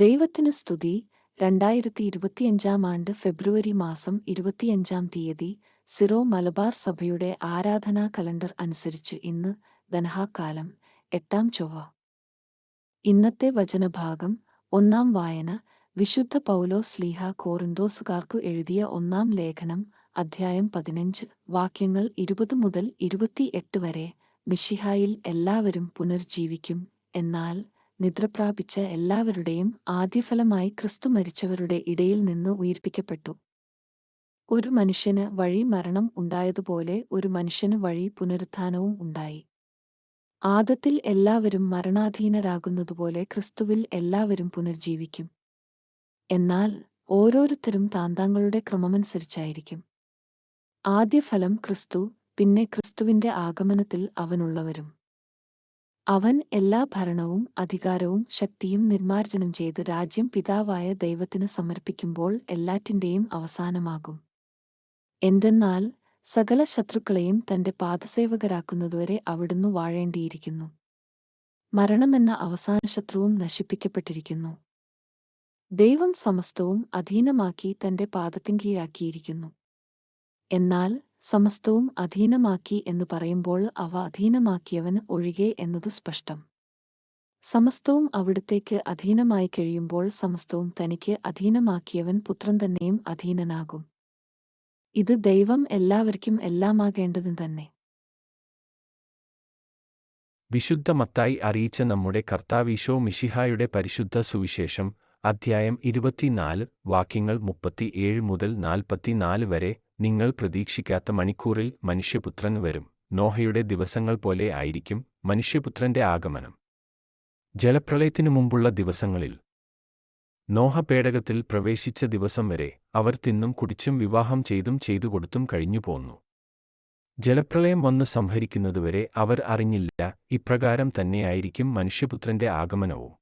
ദൈവത്തിനു സ്തുതി. രണ്ടായിരത്തി ഇരുപത്തിയഞ്ചാം ആണ്ട് ഫെബ്രുവരി മാസം ഇരുപത്തിയഞ്ചാം തീയതി സിറോ മലബാർ സഭയുടെ ആരാധനാ കലണ്ടർ അനുസരിച്ച് ഇന്ന് ധനഹാക്കാലം എട്ടാം ചൊവ്വ. ഇന്നത്തെ വചനഭാഗം ഒന്നാം വായന വിശുദ്ധ പൗലോ സ്ലീഹ കോറിന്തോസുകാർക്കു എഴുതിയ ഒന്നാം ലേഖനം അധ്യായം പതിനഞ്ച് വാക്യങ്ങൾ ഇരുപത് മുതൽ ഇരുപത്തിയെട്ട് വരെ മിഷിഹായിൽ എല്ലാവരും പുനർജീവിക്കും. എന്നാൽ നിദ്രപ്രാപിച്ച എല്ലാവരുടെയും ആദ്യഫലമായി ക്രിസ്തു മരിച്ചവരുടെ ഇടയിൽ നിന്ന് ഉയിർപ്പിക്കപ്പെട്ടു. ഒരു മനുഷ്യന് വഴി മരണം ഉണ്ടായതുപോലെ ഒരു മനുഷ്യന് വഴി പുനരുത്ഥാനവും ഉണ്ടായി. ആദത്തിൽ എല്ലാവരും മരണാധീനരാകുന്നതുപോലെ ക്രിസ്തുവിൽ എല്ലാവരും പുനർജീവിക്കും. എന്നാൽ ഓരോരുത്തരും താന്താങ്ങളുടെ ക്രമമനുസരിച്ചായിരിക്കും. ആദ്യഫലം ക്രിസ്തു പിന്നെ ക്രിസ്തുവിന്റെ ആഗമനത്തിൽ അവനുള്ളവരും. അവൻ എല്ലാ ഭരണവും അധികാരവും ശക്തിയും നിർമ്മാർജനം ചെയ്ത് രാജ്യം പിതാവായ ദൈവത്തിന് സമർപ്പിക്കുമ്പോൾ എല്ലാറ്റിന്റെയും അവസാനമാകും. എന്തെന്നാൽ സകല ശത്രുക്കളെയും തന്റെ പാദസേവകരാക്കുന്നതുവരെ അവിടുന്ന് വാഴേണ്ടിയിരിക്കുന്നു. മരണമെന്ന അവസാന ശത്രുവും നശിപ്പിക്കപ്പെട്ടിരിക്കുന്നു. ദൈവം സമസ്തവും അധീനമാക്കി തന്റെ പാദത്തിൻകീഴാക്കിയിരിക്കുന്നു എന്നാൽ സമസ്തവും അധീനമാക്കി എന്നു പറയുമ്പോൾ അവ അധീനമാക്കിയവൻ ഒഴികെ എന്നതു സ്പഷ്ടം. സമസ്തവും അവിടത്തേക്ക് അധീനമായി കഴിയുമ്പോൾ സമസ്തവും തനിക്ക് അധീനമാക്കിയവൻ പുത്രൻ തന്നെയും അധീനനാകും. ഇത് ദൈവം എല്ലാവർക്കും എല്ലാമാകേണ്ടതും തന്നെ. വിശുദ്ധ മത്തായി അറിയിച്ച നമ്മുടെ കർത്താവീശോ മിഷിഹായുടെ പരിശുദ്ധ സുവിശേഷം അധ്യായം ഇരുപത്തിനാല് വാക്യങ്ങൾ മുപ്പത്തിയേഴ് മുതൽ നാൽപ്പത്തിനാല് വരെ നിങ്ങൾ പ്രതീക്ഷിക്കാത്ത മണിക്കൂറിൽ മനുഷ്യപുത്രൻ വരും. നോഹയുടെ ദിവസങ്ങൾ പോലെ ആയിരിക്കും മനുഷ്യപുത്രന്റെ ആഗമനം. ജലപ്രളയത്തിനു മുമ്പുള്ള ദിവസങ്ങളിൽ നോഹ പേടകത്തിൽ പ്രവേശിച്ച ദിവസം വരെ അവർ തിന്നും കുടിച്ചും വിവാഹം ചെയ്തും ചെയ്തു കൊടുത്തും കഴിഞ്ഞു പോന്നു. ജലപ്രളയം വന്ന് സംഹരിക്കുന്നതുവരെ അവർ അറിഞ്ഞില്ല ഇപ്രകാരം തന്നെയായിരിക്കും മനുഷ്യപുത്രന്റെ ആഗമനവും.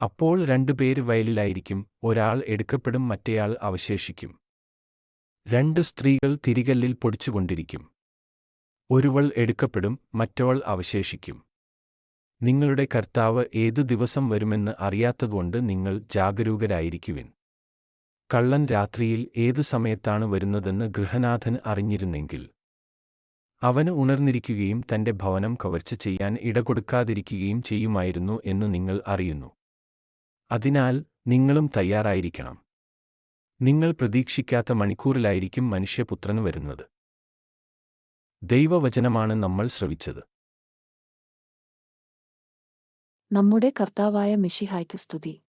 അപ്പോൾ രണ്ടുപേര് വയലിലായിരിക്കും ഒരാൾ എടുക്കപ്പെടും മറ്റേയാൾ അവശേഷിക്കും. രണ്ടു സ്ത്രീകൾ തിരികല്ലിൽ പൊടിച്ചുകൊണ്ടിരിക്കും. ഒരുവൾ എടുക്കപ്പെടും മറ്റവൾ അവശേഷിക്കും. നിങ്ങളുടെ കർത്താവ് ഏതു ദിവസം വരുമെന്ന് അറിയാത്തതുകൊണ്ട് നിങ്ങൾ ജാഗരൂകരായിരിക്കുവിൻ. കള്ളൻ രാത്രിയിൽ ഏതു സമയത്താണ് വരുന്നതെന്ന് ഗൃഹനാഥൻ അറിഞ്ഞിരുന്നെങ്കിൽ. അവന് ഉണർന്നിരിക്കുകയും തന്റെ ഭവനം കവർച്ച ചെയ്യാൻ ഇടകൊടുക്കാതിരിക്കുകയും ചെയ്യുമായിരുന്നു എന്ന് നിങ്ങൾ അറിയുന്നു. അതിനാൽ നിങ്ങളും തയ്യാറായിരിക്കണം. നിങ്ങൾ പ്രതീക്ഷിക്കാത്ത മണിക്കൂറിലായിരിക്കും മനുഷ്യപുത്രൻ വരുന്നത്. ദൈവവചനമാണ് നമ്മൾ ശ്രവിച്ചത്. നമ്മുടെ കർത്താവായ മിഷിഹായ്ക്ക് സ്തുതി.